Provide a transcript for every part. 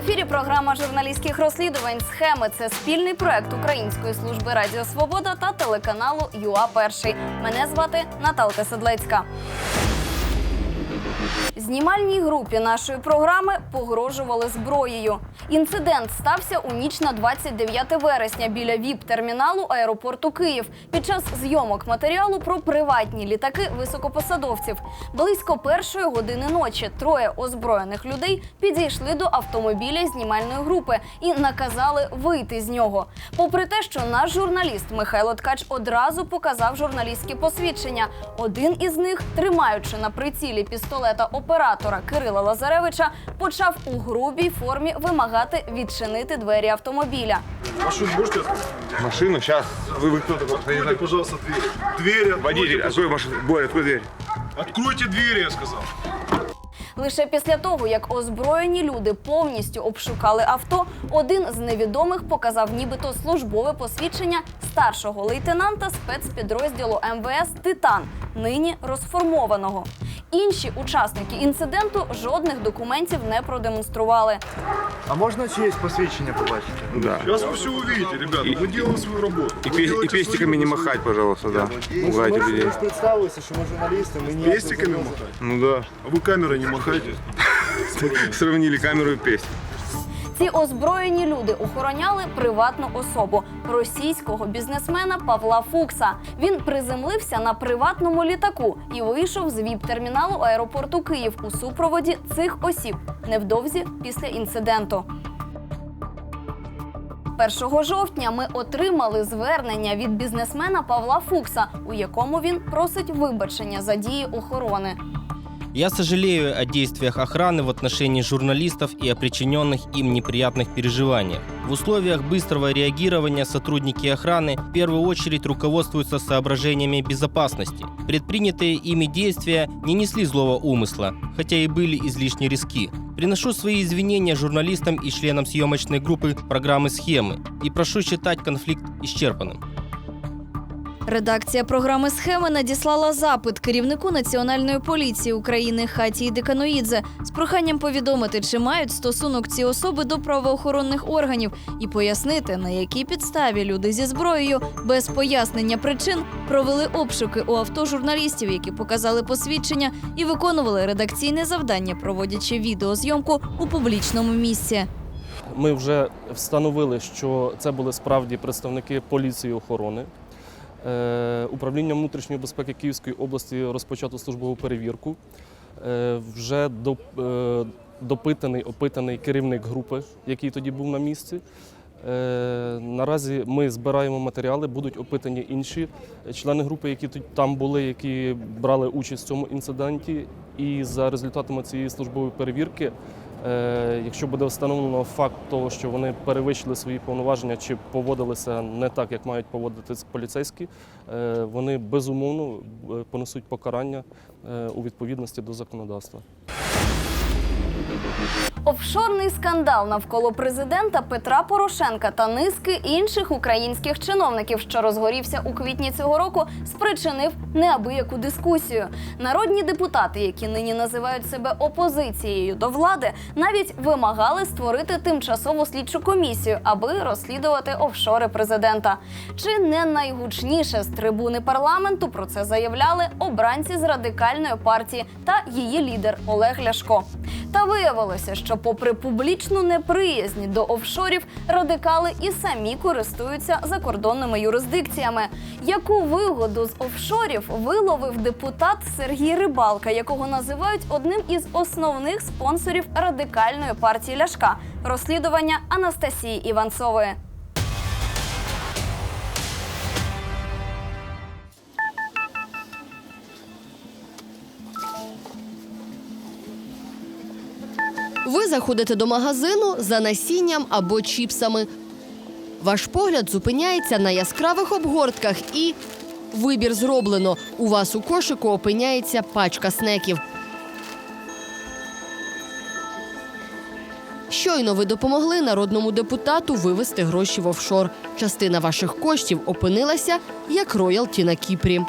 Ефірі. Програма журналістських розслідувань. Схеми це спільний проект Української служби Радіо Свобода та телеканалу ЮА Перший. Мене звати Наталка Седлецька. Знімальній групі нашої програми погрожували зброєю. Інцидент стався у ніч на 29 вересня біля ВІП-терміналу аеропорту Київ під час зйомок матеріалу про приватні літаки високопосадовців. Близько першої години ночі троє озброєних людей підійшли до автомобіля знімальної групи і наказали вийти з нього. Попри те, що наш журналіст Михайло Ткач одразу показав журналістські посвідчення. Один із них, тримаючи на прицілі пістолета оператора Кирила Лазаревича, почав у грубій формі вимагати відчинити двері автомобіля. Машину можете открыть? Машину сейчас. Вы, вы кто такой? Откройте, пожалуйста, дверь. Двери откройте, Водитель, пожалуйста. открой машину. Боря, открой дверь. Откройте двери, я сказал. Лише після того, як озброєні люди повністю обшукали авто, один з невідомих показав нібито службове посвідчення старшого лейтенанта спецпідрозділу МВС Титан, нині розформованого. Інші учасники інциденту жодних документів не продемонстрували. А можна чиєсь посвідчення побачити? Да. Сейчас вы все увидите, ребята. Мы делаем свою работу. И, Вы пе- и делаете пестиками свою не работу. махать, пожалуйста, да. Ми ж, Пугайте ми, ж, людей. ми ж представилися, що ми журналісти, ми ніяк не Пестиками зобов'язані. махать. Ну да. А вы камерой не махайте. Сравнили камеру и песню. Ці озброєні люди охороняли приватну особу російського бізнесмена Павла Фукса. Він приземлився на приватному літаку і вийшов з віп-терміналу аеропорту Київ у супроводі цих осіб невдовзі після інциденту. 1 жовтня ми отримали звернення від бізнесмена Павла Фукса, у якому він просить вибачення за дії охорони. Я сожалею о действиях охраны в отношении журналистов и о причиненных им неприятных переживаниях. В условиях быстрого реагирования сотрудники охраны в первую очередь руководствуются соображениями безопасности. Предпринятые ими действия не несли злого умысла, хотя и были излишне риски. Приношу свои извинения журналистам и членам съемочной группы программы «Схемы» и прошу считать конфликт исчерпанным. Редакція програми схеми надіслала запит керівнику Національної поліції України Хатії Деканоїдзе з проханням повідомити, чи мають стосунок ці особи до правоохоронних органів, і пояснити, на якій підставі люди зі зброєю без пояснення причин провели обшуки у авто журналістів, які показали посвідчення і виконували редакційне завдання, проводячи відеозйомку у публічному місці. Ми вже встановили, що це були справді представники поліції охорони. Е, Управління внутрішньої безпеки Київської області розпочато службову перевірку. Е, Вже е, допитаний, опитаний керівник групи, який тоді був на місці. Наразі ми збираємо матеріали, будуть опитані інші члени групи, які там були, які брали участь в цьому інциденті. І за результатами цієї службової перевірки Якщо буде встановлено факт того, що вони перевищили свої повноваження чи поводилися не так, як мають поводитись поліцейські, е, вони безумовно е, понесуть покарання е, у відповідності до законодавства. Офшорний скандал навколо президента Петра Порошенка та низки інших українських чиновників, що розгорівся у квітні цього року, спричинив неабияку дискусію. Народні депутати, які нині називають себе опозицією до влади, навіть вимагали створити тимчасову слідчу комісію, аби розслідувати офшори президента. Чи не найгучніше з трибуни парламенту про це заявляли обранці з радикальної партії та її лідер Олег Ляшко. Та виявилося, що, попри публічну неприязнь до офшорів, радикали і самі користуються закордонними юрисдикціями. Яку вигоду з офшорів виловив депутат Сергій Рибалка, якого називають одним із основних спонсорів радикальної партії Ляшка розслідування Анастасії Іванцової. Ви заходите до магазину за насінням або чіпсами. Ваш погляд зупиняється на яскравих обгортках і вибір зроблено. У вас у кошику опиняється пачка снеків. Щойно ви допомогли народному депутату вивести гроші в офшор. Частина ваших коштів опинилася як роялті на Кіпрі.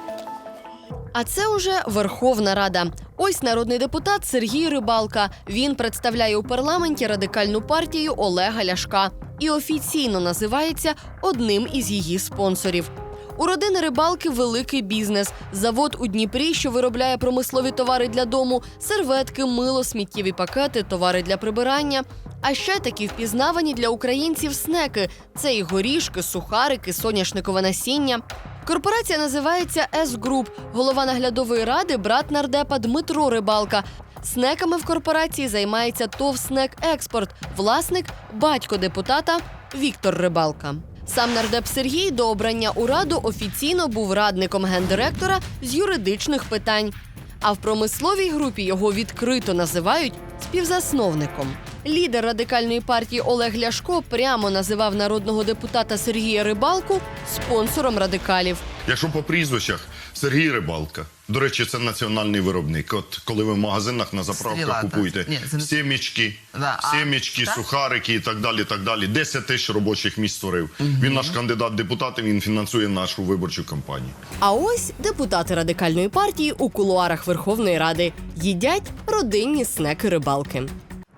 А це уже Верховна Рада. Ось народний депутат Сергій Рибалка. Він представляє у парламенті радикальну партію Олега Ляшка і офіційно називається одним із її спонсорів. У родини рибалки великий бізнес. Завод у Дніпрі, що виробляє промислові товари для дому, серветки, мило, сміттєві пакети, товари для прибирання. А ще такі впізнавані для українців снеки: це і горішки, сухарики, соняшникове насіння. Корпорація називається С-Груп. Голова наглядової ради брат нардепа Дмитро Рибалка. Снеками в корпорації займається ТОВ «Снек Експорт», власник батько депутата Віктор Рибалка. Сам нардеп Сергій до обрання у раду офіційно був радником гендиректора з юридичних питань. А в промисловій групі його відкрито називають співзасновником. Лідер радикальної партії Олег Ляшко прямо називав народного депутата Сергія Рибалку спонсором радикалів. Якщо по прізвищах Сергій Рибалка. До речі, це національний виробник. От коли ви в магазинах на заправках Стріла, купуєте Ні, це сімічки, Да, сімічки, сухарики і так далі. так далі. 10 тисяч робочих місць створив. Він наш кандидат депутати, він фінансує нашу виборчу кампанію. А ось депутати радикальної партії у кулуарах Верховної Ради їдять родинні снеки рибалки.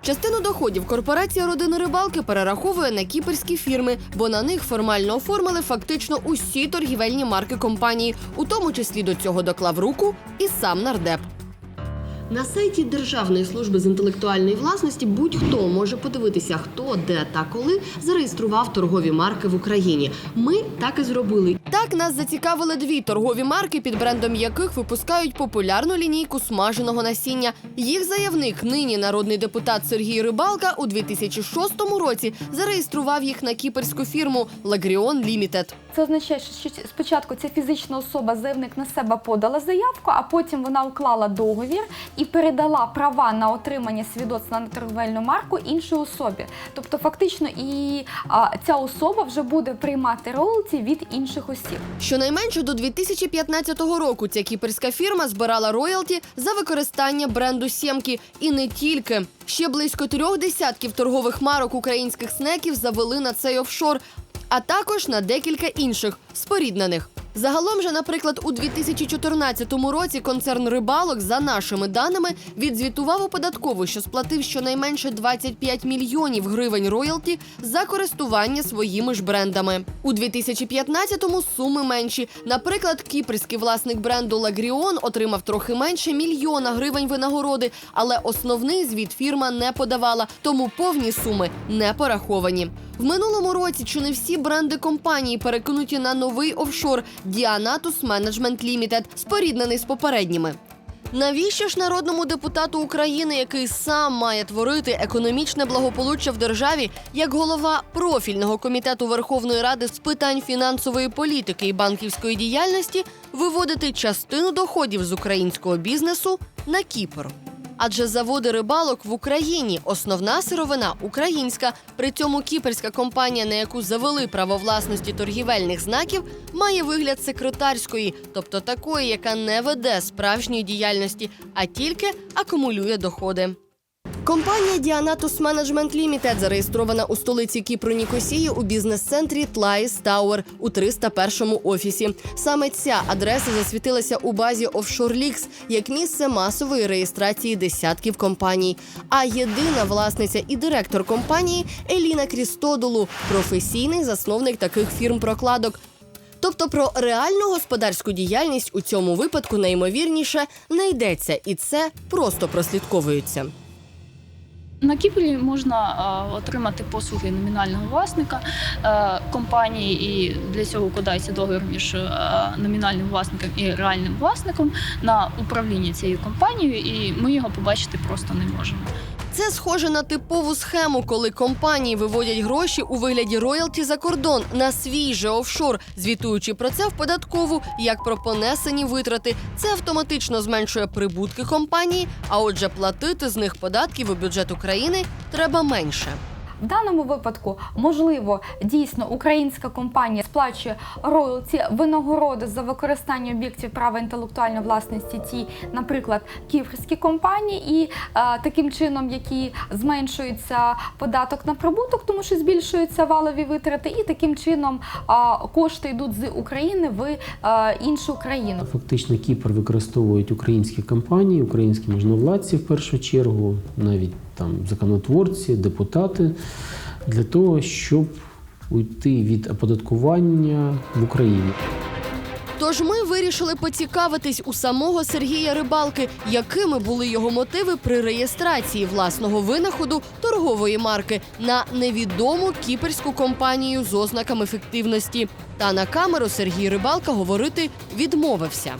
Частину доходів корпорація родини рибалки перераховує на кіперські фірми, бо на них формально оформили фактично усі торгівельні марки компанії, у тому числі до цього доклав руку і сам нардеп. На сайті Державної служби з інтелектуальної власності будь-хто може подивитися, хто, де та коли зареєстрував торгові марки в Україні. Ми так і зробили. Так нас зацікавили дві торгові марки, під брендом яких випускають популярну лінійку смаженого насіння. Їх заявник, нині народний депутат Сергій Рибалка, у 2006 році зареєстрував їх на кіперську фірму Лагріон Лімітед. Це означає, що спочатку ця фізична особа, заявник на себе подала заявку, а потім вона уклала договір і передала права на отримання свідоцтва на торговельну марку іншій особі. Тобто, фактично, і а, ця особа вже буде приймати роялті від інших осіб. Щонайменше до 2015 року ця кіперська фірма збирала роялті за використання бренду Сємки. І не тільки. Ще близько трьох десятків торгових марок українських снеків завели на цей офшор, а також на декілька інших споріднених. Загалом же, наприклад, у 2014 році концерн рибалок, за нашими даними, відзвітував у податкову, що сплатив щонайменше 25 мільйонів гривень роялті за користування своїми ж брендами. У 2015-му суми менші. Наприклад, кіпрський власник бренду Лагріон отримав трохи менше мільйона гривень винагороди, але основний звіт фірма не подавала, тому повні суми не пораховані. В минулому році чи не всі бренди компанії перекинуті на новий офшор Діанатус Management Limited, споріднений з попередніми. Навіщо ж народному депутату України, який сам має творити економічне благополуччя в державі, як голова профільного комітету Верховної Ради з питань фінансової політики і банківської діяльності, виводити частину доходів з українського бізнесу на Кіпр? Адже заводи рибалок в Україні основна сировина українська. При цьому кіперська компанія, на яку завели право власності торгівельних знаків, має вигляд секретарської, тобто такої, яка не веде справжньої діяльності, а тільки акумулює доходи. Компанія Діанатус Management Limited зареєстрована у столиці Кіпру Нікосії у бізнес-центрі Тлаїс Тауер у 301 офісі. Саме ця адреса засвітилася у базі OffshoreLeaks як місце масової реєстрації десятків компаній. А єдина власниця і директор компанії Еліна Крістодолу, професійний засновник таких фірм прокладок. Тобто про реальну господарську діяльність у цьому випадку найімовірніше не йдеться, і це просто прослідковується. На Кіпрі можна е, отримати послуги номінального власника е, компанії, і для цього укладається договір між е, номінальним власником і реальним власником на управління цією компанією, і ми його побачити просто не можемо. Це схоже на типову схему, коли компанії виводять гроші у вигляді роялті за кордон на свій же офшор, звітуючи про це в податкову як про понесені витрати. Це автоматично зменшує прибутки компанії, а отже, платити з них податків у бюджет України треба менше. В даному випадку, можливо, дійсно українська компанія сплачує роялті винагороди за використання об'єктів права інтелектуальної власності ті, наприклад, кіпрські компанії, і е, таким чином, які зменшується податок на прибуток, тому що збільшуються валові витрати, і таким чином е, кошти йдуть з України в е, іншу країну. Фактично Кіпр використовують українські компанії, українські можновладці в першу чергу, навіть там законотворці, депутати, для того, щоб уйти від оподаткування в Україні. Тож ми вирішили поцікавитись у самого Сергія Рибалки, якими були його мотиви при реєстрації власного винаходу торгової марки на невідому кіперську компанію з ознаками фіктивності. Та на камеру Сергій Рибалка говорити відмовився.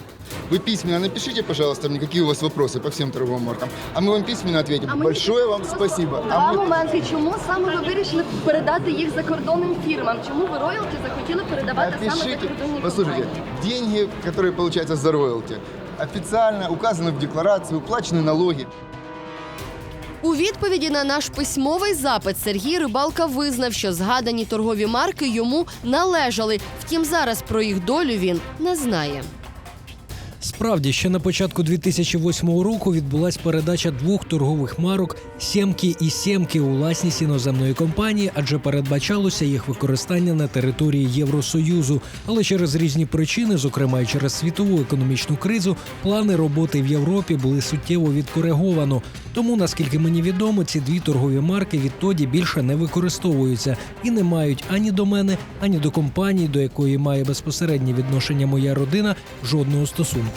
Вы письменно напишите, пожалуйста, мне, какие у вас вопросы по всем торговым маркам. А мы вам письменно ответим. Большое вам спасибо. А мы- моменти. Чому саме ви вирішили передати їх закордонним фірмам? Чому ви роялті захотіли передавати Напишите, послушайте, деньги, которые получаются за роялти, официально указаны в декларации, уплачены налоги. У відповіді на наш письмовий запит Сергій Рибалка визнав, що згадані торгові марки йому належали. Втім, зараз про їх долю він не знає. Справді, ще на початку 2008 року відбулась передача двох торгових марок «Сємки» і «Сємки» у власність іноземної компанії, адже передбачалося їх використання на території Євросоюзу. Але через різні причини, зокрема й через світову економічну кризу, плани роботи в Європі були суттєво відкориговано. Тому, наскільки мені відомо, ці дві торгові марки відтоді більше не використовуються і не мають ані до мене, ані до компанії, до якої має безпосереднє відношення моя родина, жодного стосунку.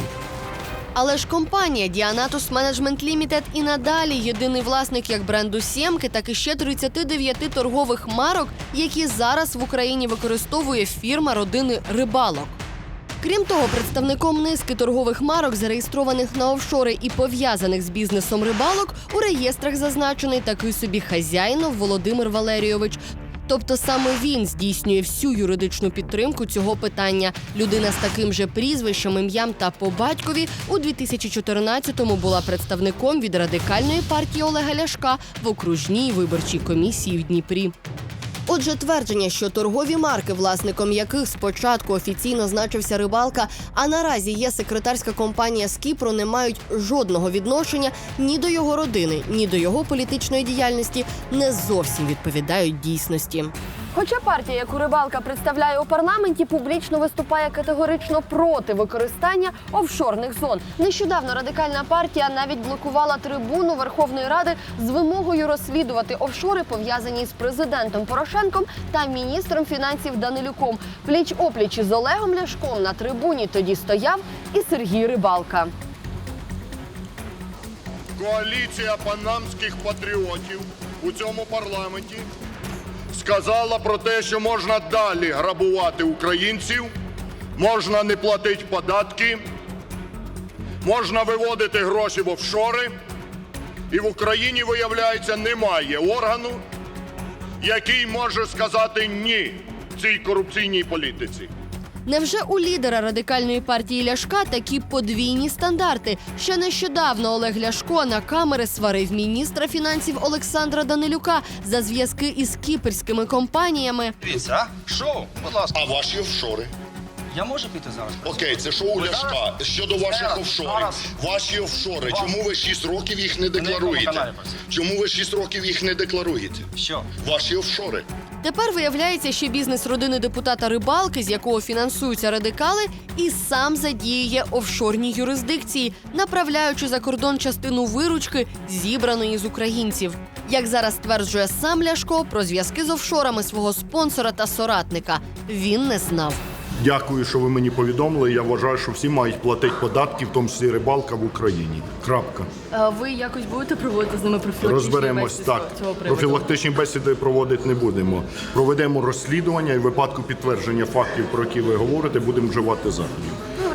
Але ж компанія Діанатус Management Limited і надалі єдиний власник як бренду Сємки, так і ще 39 торгових марок, які зараз в Україні використовує фірма родини Рибалок. Крім того, представником низки торгових марок, зареєстрованих на офшори і пов'язаних з бізнесом рибалок, у реєстрах зазначений такий собі хазяїнов Володимир Валерійович. Тобто саме він здійснює всю юридичну підтримку цього питання. Людина з таким же прізвищем, ім'ям та по батькові у 2014-му була представником від радикальної партії Олега Ляшка в окружній виборчій комісії в Дніпрі. Отже, твердження, що торгові марки, власником яких спочатку офіційно значився рибалка, а наразі є секретарська компанія з Кіпру, не мають жодного відношення ні до його родини, ні до його політичної діяльності, не зовсім відповідають дійсності. Хоча партія, яку рибалка представляє у парламенті, публічно виступає категорично проти використання офшорних зон. Нещодавно радикальна партія навіть блокувала трибуну Верховної Ради з вимогою розслідувати офшори, пов'язані з президентом Порошенком та міністром фінансів Данилюком. Пліч опліч із Олегом Ляшком на трибуні тоді стояв і Сергій Рибалка. Коаліція панамських патріотів у цьому парламенті сказала про те, що можна далі грабувати українців, можна не платити податки, можна виводити гроші в офшори. І в Україні, виявляється, немає органу, який може сказати ні цій корупційній політиці. Невже у лідера радикальної партії Ляшка такі подвійні стандарти? Ще нещодавно Олег Ляшко на камери сварив міністра фінансів Олександра Данилюка за зв'язки із кіпрськими компаніями. Дивіться, а? Шоу, будь ласка. А ваші офшори? Я можу піти зараз? Окей, це шоу Ви Ляшка. зараз- Щодо ваших зараз- офшорів. зараз- Ваші офшори. Вам- Чому ви 6 років їх не якому декларуєте? каналі працюєте? Чому ви 6 років їх не декларуєте? Що? Ваші офшори. Тепер виявляється, що бізнес родини депутата Рибалки, з якого фінансуються радикали, і сам задіює офшорні юрисдикції, направляючи за кордон частину виручки, зібраної з українців. Як зараз стверджує сам Ляшко, про зв'язки з офшорами свого спонсора та соратника він не знав. Дякую, що ви мені повідомили. Я вважаю, що всі мають платити податки, в тому числі рибалка в Україні. Крапка. Ви якось будете проводити з ними профілактичні Розберемось так. цього Профілактичні бесіди проводити не будемо. Проведемо розслідування і в випадку підтвердження фактів, про які ви говорите, будемо вживати заходів.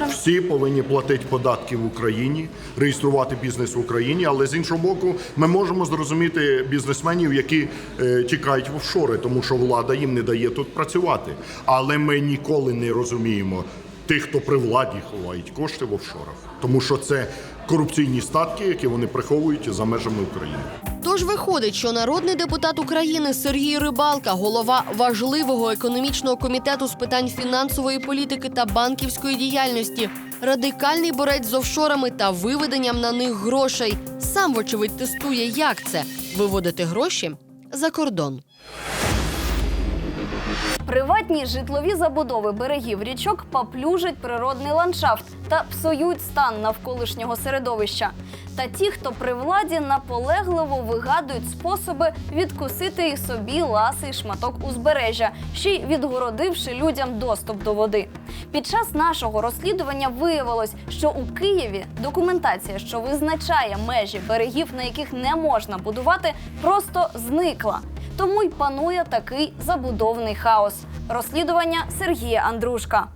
Всі повинні платити податки в Україні, реєструвати бізнес в Україні, але з іншого боку, ми можемо зрозуміти бізнесменів, які е, тікають в офшори, тому що влада їм не дає тут працювати. Але ми ніколи не розуміємо тих, хто при владі ховають кошти в офшорах, тому що це корупційні статки, які вони приховують за межами України. Тож виходить, що народний депутат України Сергій Рибалка, голова важливого економічного комітету з питань фінансової політики та банківської діяльності, радикальний борець з офшорами та виведенням на них грошей, сам вочевидь тестує, як це виводити гроші за кордон. Приватні житлові забудови берегів річок поплюжать природний ландшафт та псують стан навколишнього середовища. Та ті, хто при владі наполегливо вигадують способи відкусити і собі ласий шматок узбережжя, ще й відгородивши людям доступ до води. Під час нашого розслідування виявилось, що у Києві документація, що визначає межі берегів, на яких не можна будувати, просто зникла. Тому й панує такий забудовний хаос. Розслідування Сергія Андрушка.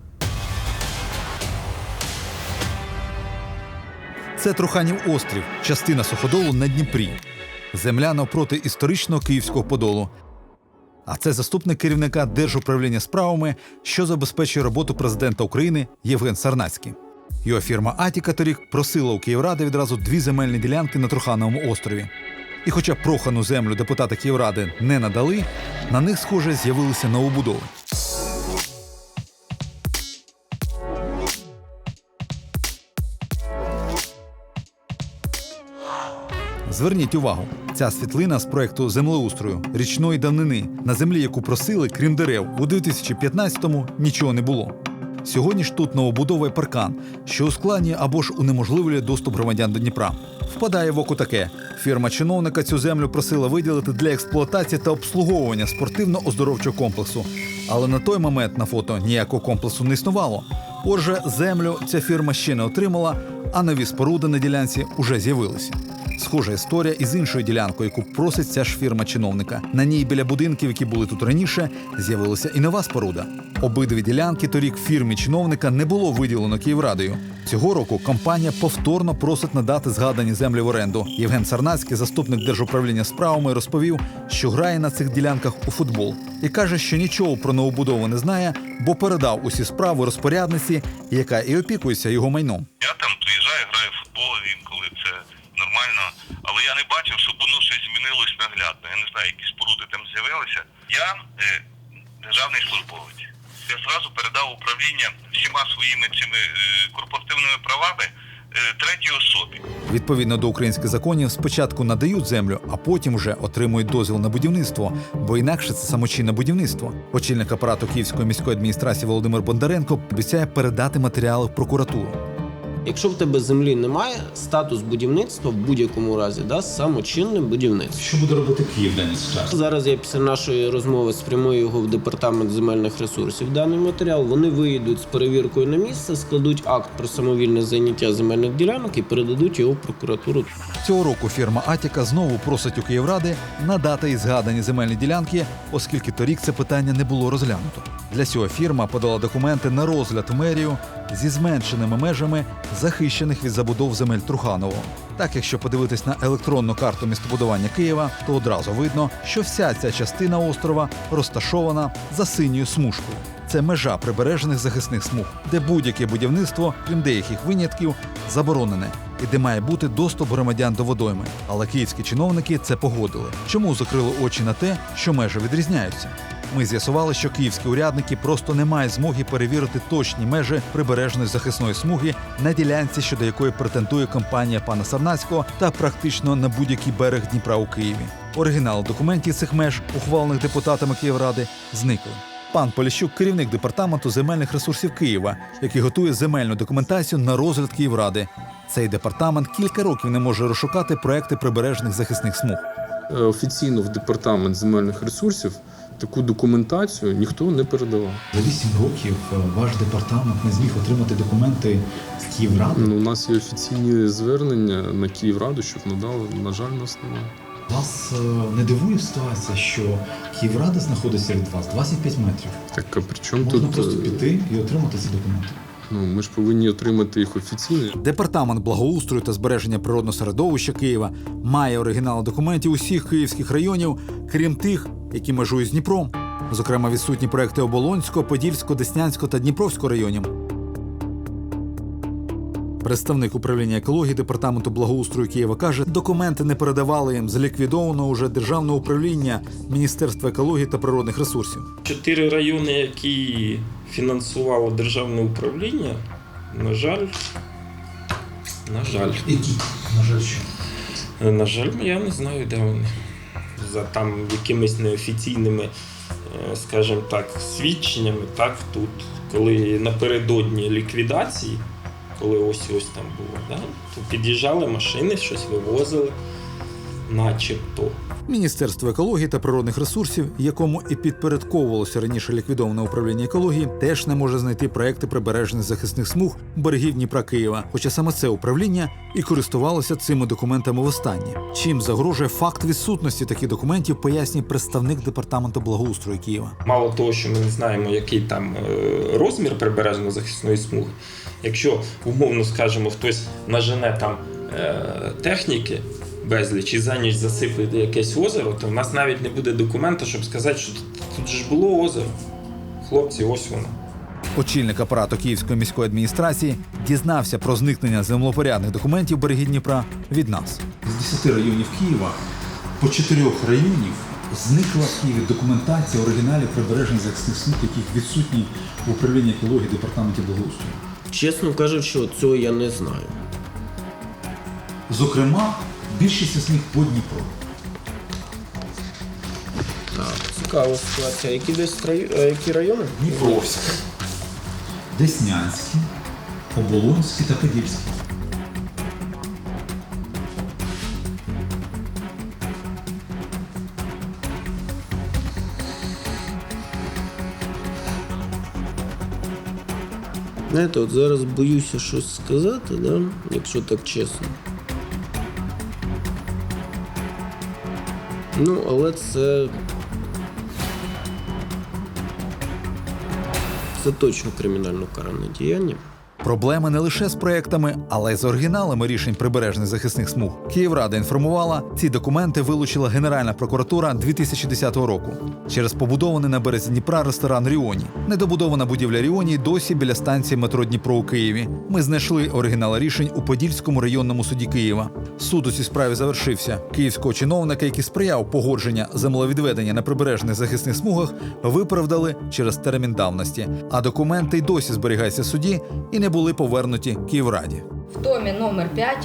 Це Труханів острів, частина суходолу на Дніпрі. Земля навпроти історичного київського подолу. А це заступник керівника Держуправління справами, що забезпечує роботу президента України Євген Сарнацький. Його фірма Атіка торік просила у Київради відразу дві земельні ділянки на Трухановому острові. І хоча прохану землю депутати Київради не надали, на них, схоже, з'явилися новобудови. Зверніть увагу, ця світлина з проекту землеустрою річної давнини на землі, яку просили, крім дерев, у 2015-му нічого не було. Сьогодні ж тут новобудовий паркан, що ускладнює або ж унеможливлює доступ громадян до Дніпра. Впадає в око таке: фірма чиновника цю землю просила виділити для експлуатації та обслуговування спортивно-оздоровчого комплексу. Але на той момент на фото ніякого комплексу не існувало. Отже, землю ця фірма ще не отримала, а нові споруди на ділянці уже з'явилися. Схожа історія із іншою ділянкою, яку просить ця ж фірма чиновника. На ній біля будинків, які були тут раніше, з'явилася і нова споруда. Обидві ділянки торік фірмі чиновника не було виділено Київрадою. Цього року компанія повторно просить надати згадані землі в оренду. Євген Сарнацький, заступник держуправління справами, розповів, що грає на цих ділянках у футбол і каже, що нічого про новобудову не знає, бо передав усі справи розпорядниці, яка і опікується його майном. Я там приїжджаю, граю в футбол інколи це нормально, але я не бачив, щоб воно щось змінилось наглядно. Я не знаю, які споруди там з'явилися. Я е, державний службовець. Я зразу передав управління всіма своїми цими е, корпоративними правами е, третій особі. Відповідно до українських законів, спочатку надають землю, а потім вже отримують дозвіл на будівництво, бо інакше це самочинне будівництво. Очільник апарату Київської міської адміністрації Володимир Бондаренко обіцяє передати матеріали в прокуратуру. Якщо в тебе землі немає, статус будівництва в будь-якому разі дасть самочинне будівництво. Що буде робити Київ час? Зараз я після нашої розмови спрямую його в департамент земельних ресурсів. Даний матеріал вони виїдуть з перевіркою на місце, складуть акт про самовільне заняття земельних ділянок і передадуть його в прокуратуру. Цього року фірма Атіка знову просить у Київради надати і згадані земельні ділянки, оскільки торік це питання не було розглянуто. Для цього фірма подала документи на розгляд в мерію зі зменшеними межами захищених від забудов земель Труханово. Так, якщо подивитись на електронну карту містобудування Києва, то одразу видно, що вся ця частина острова розташована за синьою смужкою. Це межа прибережених захисних смуг, де будь-яке будівництво, крім деяких винятків, заборонене і де має бути доступ громадян до водойми. Але київські чиновники це погодили. Чому закрили очі на те, що межі відрізняються? Ми з'ясували, що київські урядники просто не мають змоги перевірити точні межі прибережної захисної смуги на ділянці, щодо якої претендує компанія пана Сарнацького, та практично на будь-який берег Дніпра у Києві. Оригінал документів цих меж, ухвалених депутатами Київради, зникли. Пан Поліщук, керівник департаменту земельних ресурсів Києва, який готує земельну документацію на розгляд Київради. Цей департамент кілька років не може розшукати проекти прибережних захисних смуг. Е, Офіційно в департамент земельних ресурсів таку документацію ніхто не передавав. За 8 років е, ваш департамент не зміг отримати документи з Київради. Ну, у нас є офіційні звернення на Київраду, щоб надали. На жаль, нас немає. Вас е, не дивує ситуація, що Київрада знаходиться від вас 25 метрів. Так а при чому Можна тут просто е, піти і отримати ці документи. Ну ми ж повинні отримати їх офіційно. Департамент благоустрою та збереження природного середовища Києва має оригінали документів усіх київських районів, крім тих, які межують з Дніпром. Зокрема, відсутні проекти Оболонського, Подільського, Деснянського та Дніпровського районів. Представник управління екології департаменту благоустрою Києва каже, документи не передавали їм з ліквідованого уже державного управління Міністерства екології та природних ресурсів. Чотири райони, які фінансувало державне управління, на жаль, на жаль. Які? На жаль, що? На жаль, я не знаю, де вони. За там якимись неофіційними, е, скажімо так, свідченнями, так, тут, коли напередодні ліквідації, коли ось ось там було, да, то під'їжджали машини, щось вивозили, начебто. Міністерство екології та природних ресурсів, якому і підпорядковувалося раніше ліквідоване управління екології, теж не може знайти проекти прибережних захисних смуг берегів Дніпра Києва. Хоча саме це управління і користувалося цими документами востаннє. Чим загрожує факт відсутності таких документів, пояснює представник департаменту благоустрою Києва. Мало того, що ми не знаємо, який там е, розмір прибережно-захисної смуги. Якщо умовно скажемо, хтось нажене там е, техніки безліч і за ніч засипить якесь озеро, то в нас навіть не буде документа, щоб сказати, що тут, тут же ж було озеро. Хлопці, ось воно. Очільник апарату Київської міської адміністрації дізнався про зникнення землопорядних документів берегів Дніпра від нас. З 10 районів Києва по 4 районів зникла в Києві документація оригіналів прибережних захисних смуг, яких відсутні в управлінні екології департаменті благоустрою. Чесно кажучи, цього я не знаю. Зокрема, більшість із них по Дніпру. Так, цікава ситуація. Які десь рай... е, які райони? Дніпровський, Деснянський, Оболонський та Подільський. Знаєте, от зараз боюся щось сказати, да? якщо так чесно. Ну, але це. Це точно кримінально каране діяння. Проблеми не лише з проектами, але й з оригіналами рішень прибережних захисних смуг. Київрада інформувала, ці документи вилучила Генеральна прокуратура 2010 року через побудований на березі Дніпра ресторан Ріоні. Недобудована будівля Ріоні досі біля станції метро Дніпро у Києві. Ми знайшли оригінали рішень у Подільському районному суді Києва. Суд у цій справі завершився. Київського чиновника, який сприяв погодження землевідведення на прибережних захисних смугах, виправдали через термін давності. А документи й досі зберігаються в суді і не були повернуті Київраді. В томі номер 5,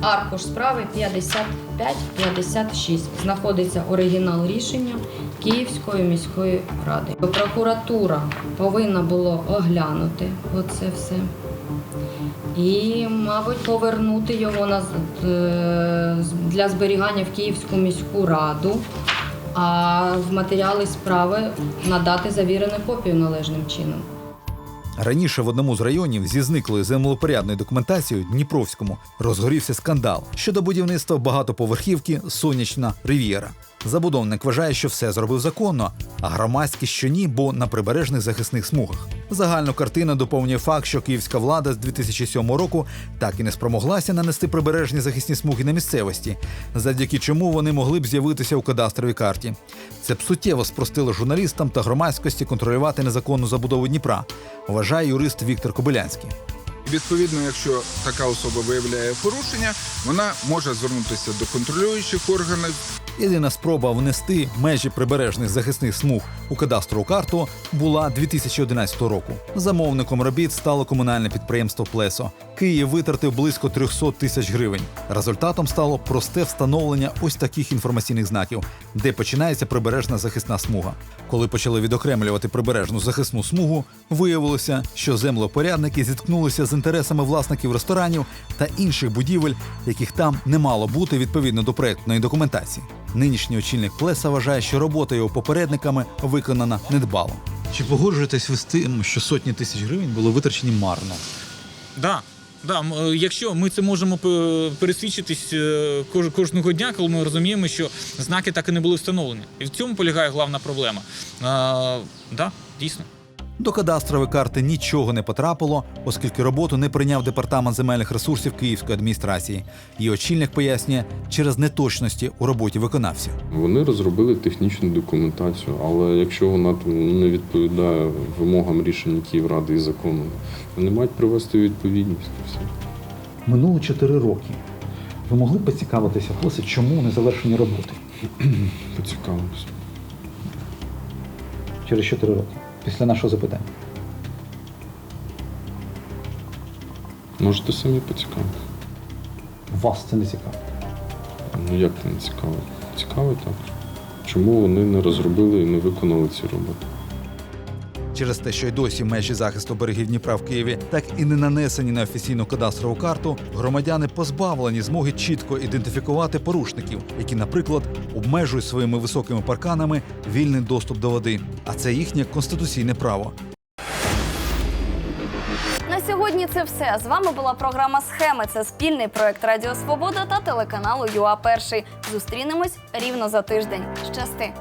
аркуш справи 55-56 знаходиться оригінал рішення Київської міської ради. Прокуратура повинна була оглянути оце все. І, мабуть, повернути його на, е, для зберігання в Київську міську раду, а в матеріали справи надати завірену копію належним чином. Раніше в одному з районів зі зниклою землепорядною документацією Дніпровському розгорівся скандал щодо будівництва багатоповерхівки Сонячна Рив'єра. Забудовник вважає, що все зробив законно, а громадські що ні, бо на прибережних захисних смугах. Загальну картину доповнює факт, що київська влада з 2007 року так і не спромоглася нанести прибережні захисні смуги на місцевості, завдяки чому вони могли б з'явитися у кадастровій карті. Це б суттєво спростило журналістам та громадськості контролювати незаконну забудову Дніпра, вважає юрист Віктор Кобилянський. Відповідно, якщо така особа виявляє порушення, вона може звернутися до контролюючих органів. Єдина спроба внести межі прибережних захисних смуг у кадастрову карту була 2011 року. Замовником робіт стало комунальне підприємство Плесо. Київ витратив близько 300 тисяч гривень. Результатом стало просте встановлення ось таких інформаційних знаків, де починається прибережна захисна смуга. Коли почали відокремлювати прибережну захисну смугу, виявилося, що землепорядники зіткнулися з інтересами власників ресторанів та інших будівель, яких там не мало бути відповідно до проектної документації. Нинішній очільник Плеса вважає, що робота його попередниками виконана недбало. Чи погоджуєтесь ви з тим, що сотні тисяч гривень було витрачені марно? Да. Да, е, якщо ми це можемо пересвідчитись е, кожного дня, коли ми розуміємо, що знаки так і не були встановлені. І в цьому полягає головна проблема. А, да, дійсно. До кадастрової карти нічого не потрапило, оскільки роботу не прийняв департамент земельних ресурсів Київської адміністрації. Її очільник пояснює через неточності у роботі виконавців. Вони розробили технічну документацію, але якщо вона не відповідає вимогам рішення Київради і закону, вони мають привести відповідність. Минуло 4 роки. Ви могли б поцікавитися, хлопці, чому не завершені роботи? Поцікавився. Через 4 роки, після нашого запитання. Можете самі поцікавити. Вас це не цікаво. Ну як це не цікаво? Цікаво так. Чому вони не розробили і не виконали ці роботи? Через те, що й досі межі захисту берегів Дніпра в Києві так і не нанесені на офіційну кадастрову карту, громадяни позбавлені змоги чітко ідентифікувати порушників, які, наприклад, обмежують своїми високими парканами вільний доступ до води. А це їхнє конституційне право. На сьогодні це все. З вами була програма Схеми. Це спільний проект Радіо Свобода та телеканалу ЮА Перший. Зустрінемось рівно за тиждень. Щасти!